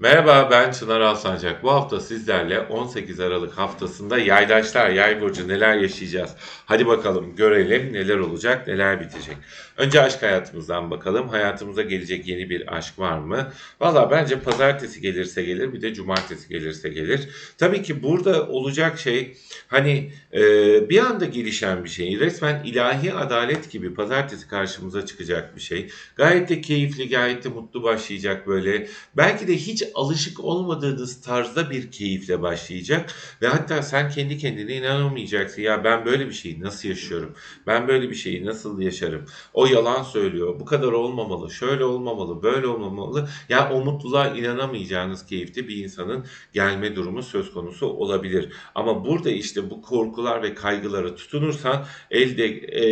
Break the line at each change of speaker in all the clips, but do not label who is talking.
Merhaba ben Çınar Alsancak. Bu hafta sizlerle 18 Aralık haftasında yaydaşlar, yay burcu neler yaşayacağız? Hadi bakalım görelim neler olacak, neler bitecek. Önce aşk hayatımızdan bakalım. Hayatımıza gelecek yeni bir aşk var mı? Valla bence pazartesi gelirse gelir bir de cumartesi gelirse gelir. Tabii ki burada olacak şey hani e, bir anda gelişen bir şey. Resmen ilahi adalet gibi pazartesi karşımıza çıkacak bir şey. Gayet de keyifli, gayet de mutlu başlayacak böyle. Belki de hiç alışık olmadığınız tarzda bir keyifle başlayacak ve hatta sen kendi kendine inanamayacaksın. Ya ben böyle bir şeyi nasıl yaşıyorum? Ben böyle bir şeyi nasıl yaşarım? O yalan söylüyor. Bu kadar olmamalı. Şöyle olmamalı. Böyle olmamalı. Ya o mutluluğa inanamayacağınız keyifte bir insanın gelme durumu söz konusu olabilir. Ama burada işte bu korkular ve kaygılara tutunursan elde e,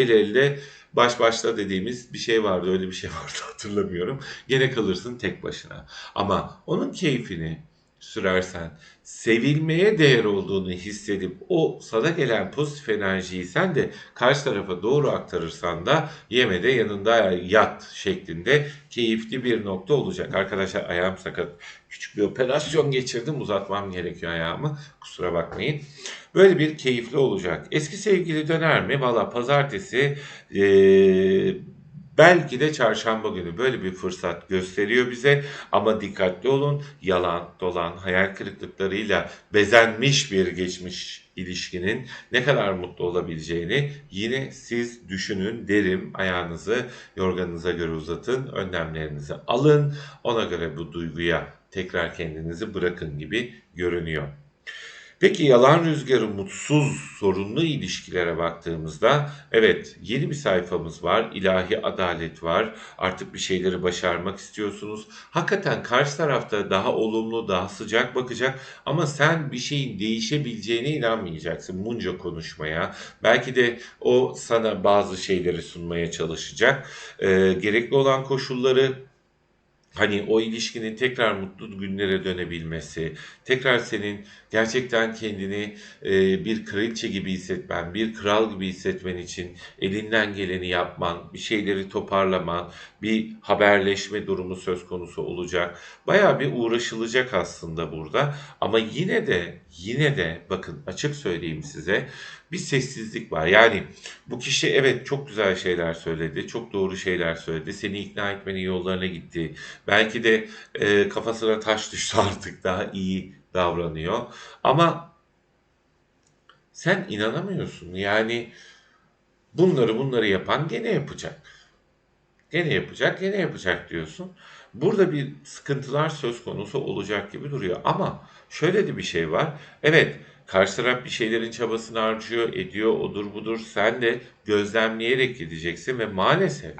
el elde baş başta dediğimiz bir şey vardı. Öyle bir şey vardı hatırlamıyorum. Gene kalırsın tek başına. Ama onun keyfini sürersen, sevilmeye değer olduğunu hissedip o sana gelen pozitif enerjiyi sen de karşı tarafa doğru aktarırsan da yemede yanında yat şeklinde keyifli bir nokta olacak. Arkadaşlar ayağım sakat. Küçük bir operasyon geçirdim. Uzatmam gerekiyor ayağımı. Kusura bakmayın. Böyle bir keyifli olacak. Eski sevgili döner mi? Valla pazartesi eee Belki de çarşamba günü böyle bir fırsat gösteriyor bize ama dikkatli olun. Yalan, dolan, hayal kırıklıklarıyla bezenmiş bir geçmiş ilişkinin ne kadar mutlu olabileceğini yine siz düşünün derim. Ayağınızı yorganınıza göre uzatın, önlemlerinizi alın. Ona göre bu duyguya tekrar kendinizi bırakın gibi görünüyor. Peki yalan rüzgarı mutsuz, sorunlu ilişkilere baktığımızda evet yeni bir sayfamız var. İlahi adalet var. Artık bir şeyleri başarmak istiyorsunuz. Hakikaten karşı tarafta daha olumlu, daha sıcak bakacak ama sen bir şeyin değişebileceğine inanmayacaksın bunca konuşmaya. Belki de o sana bazı şeyleri sunmaya çalışacak. Ee, gerekli olan koşulları Hani o ilişkinin tekrar mutlu günlere dönebilmesi, tekrar senin gerçekten kendini e, bir kraliçe gibi hissetmen, bir kral gibi hissetmen için elinden geleni yapman, bir şeyleri toparlaman, bir haberleşme durumu söz konusu olacak. Bayağı bir uğraşılacak aslında burada. Ama yine de yine de bakın açık söyleyeyim size bir sessizlik var. Yani bu kişi evet çok güzel şeyler söyledi, çok doğru şeyler söyledi, seni ikna etmenin yollarına gitti. Belki de e, kafasına taş düştü artık daha iyi davranıyor. Ama sen inanamıyorsun. Yani bunları bunları yapan gene yapacak. Gene yapacak, gene yapacak diyorsun. Burada bir sıkıntılar söz konusu olacak gibi duruyor. Ama şöyle de bir şey var. Evet, karşı taraf bir şeylerin çabasını harcıyor, ediyor, odur budur. Sen de gözlemleyerek gideceksin ve maalesef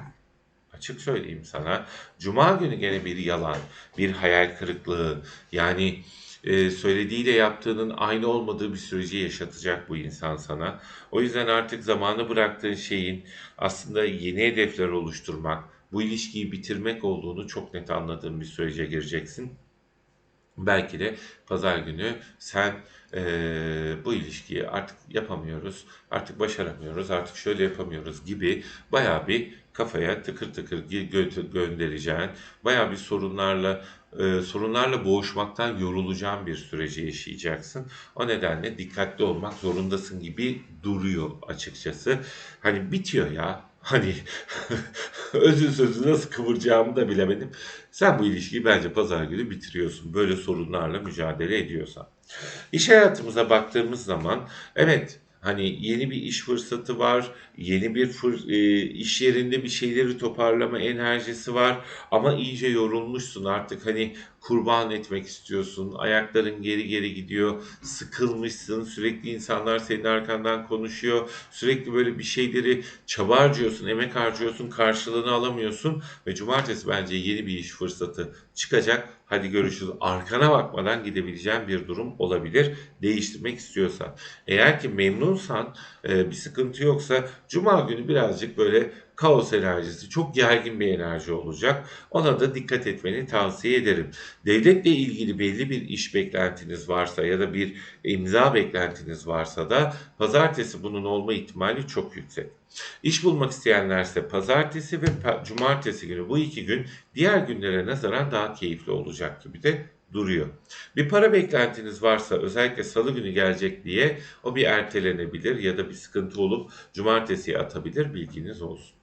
açık söyleyeyim sana, cuma günü gene bir yalan, bir hayal kırıklığı, yani e, söylediğiyle yaptığının aynı olmadığı bir süreci yaşatacak bu insan sana. O yüzden artık zamanı bıraktığın şeyin aslında yeni hedefler oluşturmak, bu ilişkiyi bitirmek olduğunu çok net anladığın bir sürece gireceksin. Belki de pazar günü sen eee, bu ilişkiyi artık yapamıyoruz, artık başaramıyoruz, artık şöyle yapamıyoruz gibi bayağı bir kafaya tıkır tıkır gö- gö- göndereceğin, bayağı bir sorunlarla eee, sorunlarla boğuşmaktan yorulacağın bir süreci yaşayacaksın. O nedenle dikkatli olmak zorundasın gibi duruyor açıkçası. Hani bitiyor ya. Hani özün sözü nasıl kıvıracağımı da bilemedim. Sen bu ilişkiyi bence pazar günü bitiriyorsun. Böyle sorunlarla mücadele ediyorsan. İş hayatımıza baktığımız zaman evet hani yeni bir iş fırsatı var, yeni bir fır- e, iş yerinde bir şeyleri toparlama enerjisi var ama iyice yorulmuşsun artık hani kurban etmek istiyorsun, ayakların geri geri gidiyor, sıkılmışsın, sürekli insanlar senin arkandan konuşuyor, sürekli böyle bir şeyleri çaba harcıyorsun, emek harcıyorsun, karşılığını alamıyorsun ve cumartesi bence yeni bir iş fırsatı çıkacak. Hadi görüşürüz. Arkana bakmadan gidebileceğin bir durum olabilir. Değiştirmek istiyorsan. Eğer ki memnunsan, e, bir sıkıntı yoksa cuma günü birazcık böyle kaos enerjisi, çok gergin bir enerji olacak. Ona da dikkat etmeni tavsiye ederim. Devletle ilgili belli bir iş beklentiniz varsa ya da bir imza beklentiniz varsa da pazartesi bunun olma ihtimali çok yüksek. İş bulmak isteyenlerse pazartesi ve cumartesi günü bu iki gün diğer günlere nazaran daha keyifli olacak gibi de duruyor. Bir para beklentiniz varsa özellikle salı günü gelecek diye o bir ertelenebilir ya da bir sıkıntı olup cumartesiye atabilir bilginiz olsun.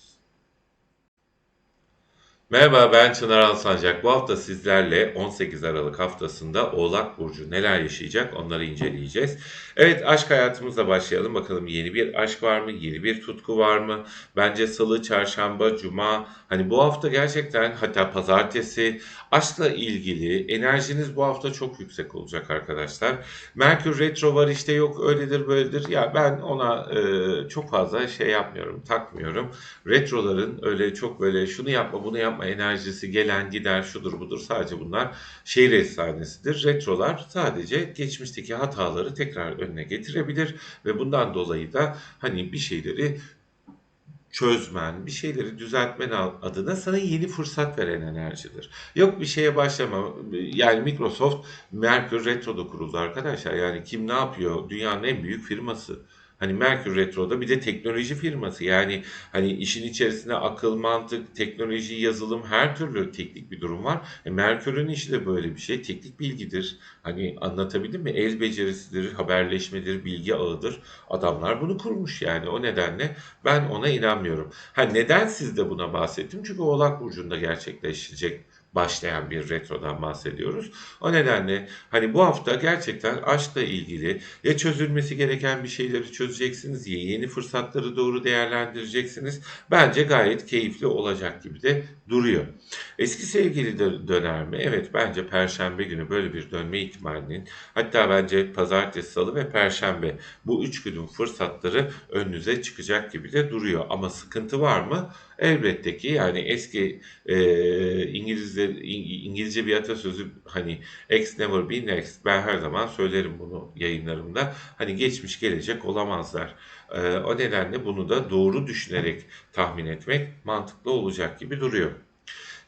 Merhaba ben Çınar Alsancak. Bu hafta sizlerle 18 Aralık haftasında Oğlak Burcu neler yaşayacak onları inceleyeceğiz. Evet aşk hayatımızla başlayalım. Bakalım yeni bir aşk var mı? Yeni bir tutku var mı? Bence salı, çarşamba, cuma hani bu hafta gerçekten hatta pazartesi aşkla ilgili enerjiniz bu hafta çok yüksek olacak arkadaşlar. Merkür retro var işte yok öyledir böyledir. Ya ben ona e, çok fazla şey yapmıyorum, takmıyorum. Retroların öyle çok böyle şunu yapma bunu yapma enerjisi gelen gider şudur budur sadece bunlar şehir efsanesidir. Retrolar sadece geçmişteki hataları tekrar önüne getirebilir ve bundan dolayı da hani bir şeyleri çözmen, bir şeyleri düzeltmen adına sana yeni fırsat veren enerjidir. Yok bir şeye başlama. Yani Microsoft Merkür Retro'da kuruldu arkadaşlar. Yani kim ne yapıyor? Dünyanın en büyük firması. Hani Merkür Retro'da bir de teknoloji firması. Yani hani işin içerisinde akıl, mantık, teknoloji, yazılım her türlü teknik bir durum var. E, Merkür'ün işi de böyle bir şey. Teknik bilgidir. Hani anlatabildim mi? El becerisidir, haberleşmedir, bilgi ağıdır. Adamlar bunu kurmuş yani. O nedenle ben ona inanmıyorum. Ha neden siz de buna bahsettim? Çünkü Oğlak Burcu'nda gerçekleşecek başlayan bir retrodan bahsediyoruz. O nedenle hani bu hafta gerçekten aşkla ilgili ya çözülmesi gereken bir şeyleri çözeceksiniz ya yeni fırsatları doğru değerlendireceksiniz. Bence gayet keyifli olacak gibi de duruyor. Eski sevgili döner mi? Evet bence perşembe günü böyle bir dönme ihtimalinin hatta bence pazartesi, salı ve perşembe bu üç günün fırsatları önünüze çıkacak gibi de duruyor. Ama sıkıntı var mı? Elbette ki yani eski e, İngilizce, İngilizce bir atasözü hani X never be next. Ben her zaman söylerim bunu yayınlarımda. Hani geçmiş gelecek olamazlar. E, o nedenle bunu da doğru düşünerek tahmin etmek mantıklı olacak gibi duruyor.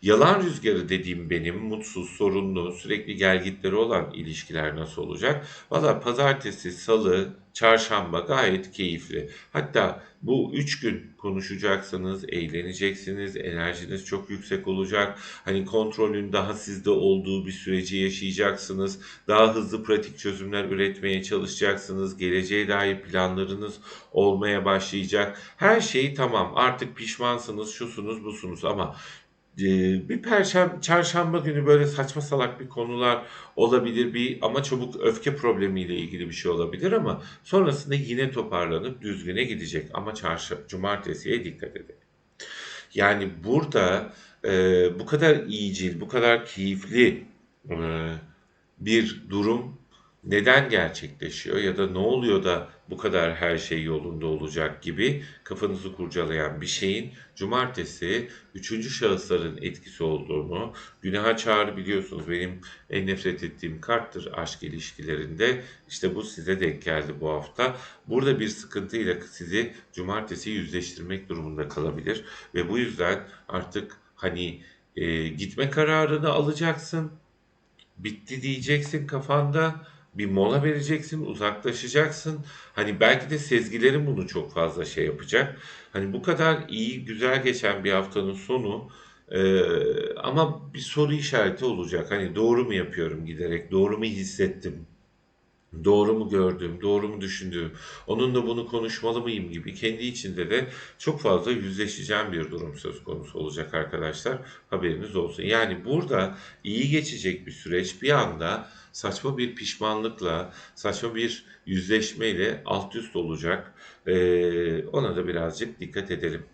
Yalan rüzgarı dediğim benim mutsuz, sorunlu, sürekli gelgitleri olan ilişkiler nasıl olacak? Valla pazartesi, salı, çarşamba gayet keyifli. Hatta bu üç gün konuşacaksınız, eğleneceksiniz, enerjiniz çok yüksek olacak. Hani kontrolün daha sizde olduğu bir süreci yaşayacaksınız. Daha hızlı pratik çözümler üretmeye çalışacaksınız. Geleceğe dair planlarınız olmaya başlayacak. Her şey tamam. Artık pişmansınız, şusunuz, busunuz ama bir perşembe, çarşamba günü böyle saçma salak bir konular olabilir bir ama çabuk öfke problemiyle ilgili bir şey olabilir ama sonrasında yine toparlanıp düzgüne gidecek ama çarşamba, cumartesiye dikkat edin. Yani burada e, bu kadar iyicil, bu kadar keyifli e, bir durum neden gerçekleşiyor ya da ne oluyor da bu kadar her şey yolunda olacak gibi kafanızı kurcalayan bir şeyin cumartesi üçüncü şahısların etkisi olduğunu, günaha çağrı biliyorsunuz benim en nefret ettiğim karttır aşk ilişkilerinde. İşte bu size denk geldi bu hafta. Burada bir sıkıntıyla sizi cumartesi yüzleştirmek durumunda kalabilir ve bu yüzden artık hani e, gitme kararını alacaksın. Bitti diyeceksin kafanda bir mola vereceksin, uzaklaşacaksın. Hani belki de sezgilerin bunu çok fazla şey yapacak. Hani bu kadar iyi, güzel geçen bir haftanın sonu e, ama bir soru işareti olacak. Hani doğru mu yapıyorum giderek, doğru mu hissettim, doğru mu gördüm, doğru mu düşündüm, onunla bunu konuşmalı mıyım gibi kendi içinde de çok fazla yüzleşeceğim bir durum söz konusu olacak arkadaşlar. Haberiniz olsun. Yani burada iyi geçecek bir süreç bir anda saçma bir pişmanlıkla, saçma bir yüzleşmeyle alt üst olacak. Ee, ona da birazcık dikkat edelim.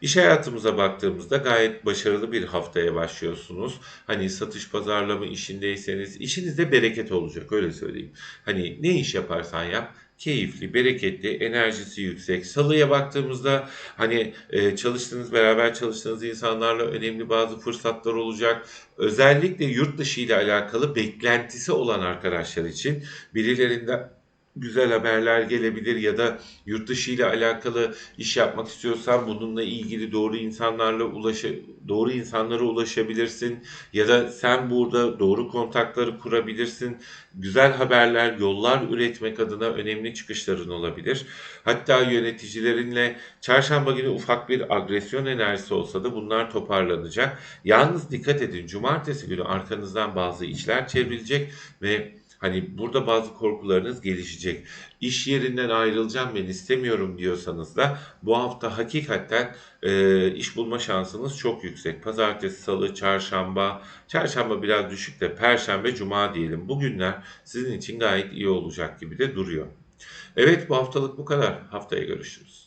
İş hayatımıza baktığımızda gayet başarılı bir haftaya başlıyorsunuz. Hani satış pazarlama işindeyseniz işinizde bereket olacak öyle söyleyeyim. Hani ne iş yaparsan yap keyifli, bereketli, enerjisi yüksek. Salıya baktığımızda hani e, çalıştığınız, beraber çalıştığınız insanlarla önemli bazı fırsatlar olacak. Özellikle yurt dışı ile alakalı beklentisi olan arkadaşlar için birilerinden güzel haberler gelebilir ya da yurt dışı ile alakalı iş yapmak istiyorsan bununla ilgili doğru insanlarla ulaşı doğru insanlara ulaşabilirsin ya da sen burada doğru kontakları kurabilirsin. Güzel haberler, yollar üretmek adına önemli çıkışların olabilir. Hatta yöneticilerinle çarşamba günü ufak bir agresyon enerjisi olsa da bunlar toparlanacak. Yalnız dikkat edin cumartesi günü arkanızdan bazı işler çevrilecek ve Hani burada bazı korkularınız gelişecek. İş yerinden ayrılacağım ben istemiyorum diyorsanız da bu hafta hakikaten e, iş bulma şansınız çok yüksek. Pazartesi, salı, çarşamba, çarşamba biraz düşük de perşembe, cuma diyelim. Bu günler sizin için gayet iyi olacak gibi de duruyor. Evet bu haftalık bu kadar. Haftaya görüşürüz.